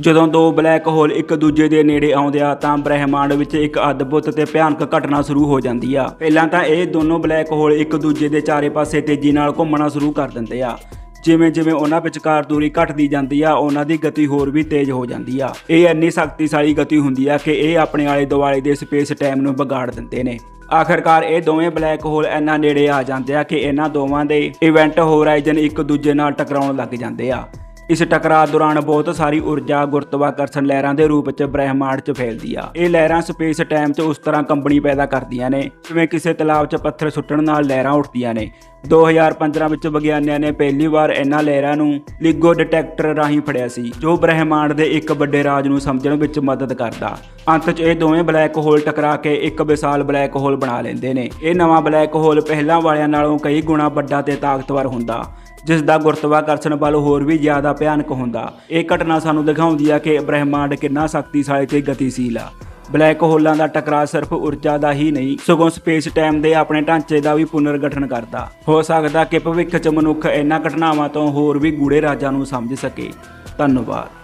ਜਦੋਂ ਦੋ black hole ਇੱਕ ਦੂਜੇ ਦੇ ਨੇੜੇ ਆਉਂਦੇ ਆ, ਤਾਂ ਬ੍ਰਹਿਮੰਡ ਵਿੱਚ ਇੱਕ ਅਦਭੁਤ ਤੇ ਭਿਆਨਕ ਘਟਨਾ ਸ਼ੁਰੂ ਹੋ ਜਾਂਦੀ ਆ। ਪਹਿਲਾਂ ਤਾਂ ਇਹ ਦੋਨੋਂ ਬਲੈਕ ਹੋਲ ਇੱਕ ਦੂਜੇ ਦੇ ਚਾਰੇ ਪਾਸੇ ਤੇਜ਼ੀ ਨਾਲ ਘੁੰਮਣਾ ਸ਼ੁਰੂ ਕਰ ਦਿੰਦੇ ਆ। ਜਿਵੇਂ ਜਿਵੇਂ ਉਹਨਾਂ ਵਿਚਕਾਰ ਦੂਰੀ ਘਟਦੀ ਜਾਂਦੀ ਆ, ਉਹਨਾਂ ਦੀ ਗਤੀ ਹੋਰ ਵੀ ਤੇਜ਼ ਹੋ ਜਾਂਦੀ ਆ। ਇਹ ਇੰਨੀ ਸ਼ਕਤੀਸ਼ਾਲੀ ਗਤੀ ਹੁੰਦੀ ਆ ਕਿ ਇਹ ਆਪਣੇ ਆਲੇ ਦੁਆਲੇ ਦੇ ਸਪੇਸ ਟਾਈਮ ਨੂੰ ਵਿਗਾੜ ਦਿੰਦੇ ਨੇ। ਆਖਰਕਾਰ ਇਹ ਦੋਵੇਂ ਬਲੈਕ ਹੋਲ ਇੰਨਾ ਨੇੜੇ ਆ ਜਾਂਦੇ ਆ ਕਿ ਇਹਨਾਂ ਦੋਵਾਂ ਦੇ ਇਵੈਂਟ ਹੋਰਾਈਜ਼ਨ ਇੱਕ ਦੂਜੇ ਨਾਲ ਟਕਰਾਉਣ ਲੱਗ ਜਾਂਦੇ ਆ। ਇਸ ਟਕਰਾਅ ਦੌਰਾਨ ਬਹੁਤ ਸਾਰੀ ਊਰਜਾ ਗੁਰਤਵਾਕਰਸ਼ਣ ਲਹਿਰਾਂ ਦੇ ਰੂਪ 'ਚ ਬ੍ਰਹਿਮੰਡ 'ਚ ਫੈਲਦੀ ਆ। ਇਹ ਲਹਿਰਾਂ ਸਪੇਸ ਟਾਈਮ 'ਚ ਉਸ ਤਰ੍ਹਾਂ ਕੰਬਣੀ ਪੈਦਾ ਕਰਦੀਆਂ ਨੇ, ਜਿਵੇਂ ਕਿਸੇ ਤਲਾਬ 'ਚ ਪੱਥਰ ਸੁੱਟਣ ਨਾਲ ਲਹਿਰਾਂ ਉੱਠਦੀਆਂ ਨੇ। 2015 ਵਿੱਚ ਵਿਗਿਆਨੀਆਂ ਨੇ ਪਹਿਲੀ ਵਾਰ ਇਹਨਾਂ ਲਹਿਰਾਂ ਨੂੰ ਲਿਗੋ ਡਿਟੈਕਟਰ ਰਾਹੀਂ ਫੜਿਆ ਸੀ, ਜੋ ਬ੍ਰਹਿਮੰਡ ਦੇ ਇੱਕ ਵੱਡੇ ਰਾਜ ਨੂੰ ਸਮਝਣ ਵਿੱਚ ਮਦਦ ਕਰਦਾ। ਅੰਤ 'ਚ ਇਹ ਦੋਵੇਂ ਬਲੈਕ ਹੋਲ ਟਕਰਾ ਕੇ ਇੱਕ ਵਿਸ਼ਾਲ ਬਲੈਕ ਹੋਲ ਬਣਾ ਲੈਂਦੇ ਨੇ। ਇਹ ਨਵਾਂ ਬਲੈਕ ਹੋਲ ਪਹਿਲਾਂ ਵਾਲਿਆਂ ਨਾਲੋਂ ਕਈ ਗੁਣਾ ਵੱਡਾ ਤੇ ਤਾਕਤਵਰ ਹੁੰਦਾ। ਜਿਸ ਦਾ ਗੁਰਤਵਾਕਰਸ਼ਣ ਬਲ ਹੋਰ ਵੀ ਜ਼ਿਆਦਾ ਭਿਆਨਕ ਹੁੰਦਾ। ਇਹ ਘਟਨਾ ਸਾਨੂੰ ਦਿਖਾਉਂਦੀ ਆ ਕਿ ਬ੍ਰਹਿਮੰਡ ਕਿੰਨਾ ਸ਼ਕਤੀਸ਼ਾਲੀ ਤੇ ਗਤੀਸ਼ੀਲ ਆ। ਬਲੈਕ ਹੋਲਾਂ ਦਾ ਟਕਰਾਅ ਸਿਰਫ ਊਰਜਾ ਦਾ ਹੀ ਨਹੀਂ, ਸਗੋਂ ਸਪੇਸ ਟਾਈਮ ਦੇ ਆਪਣੇ ਢਾਂਚੇ ਦਾ ਵੀ ਪੁਨਰਗਠਨ ਕਰਦਾ। ਹੋ ਸਕਦਾ ਕਿ ਭਵਿੱਖ 'ਚ ਮਨੁੱਖ ਇਹਨਾਂ ਘਟਨਾਵਾਂ ਤੋਂ ਹੋਰ ਵੀ ਗੂੜੇ ਰਾਜਾਂ ਨੂੰ ਸਮਝ ਸਕੇ। ਧੰਨਵਾਦ।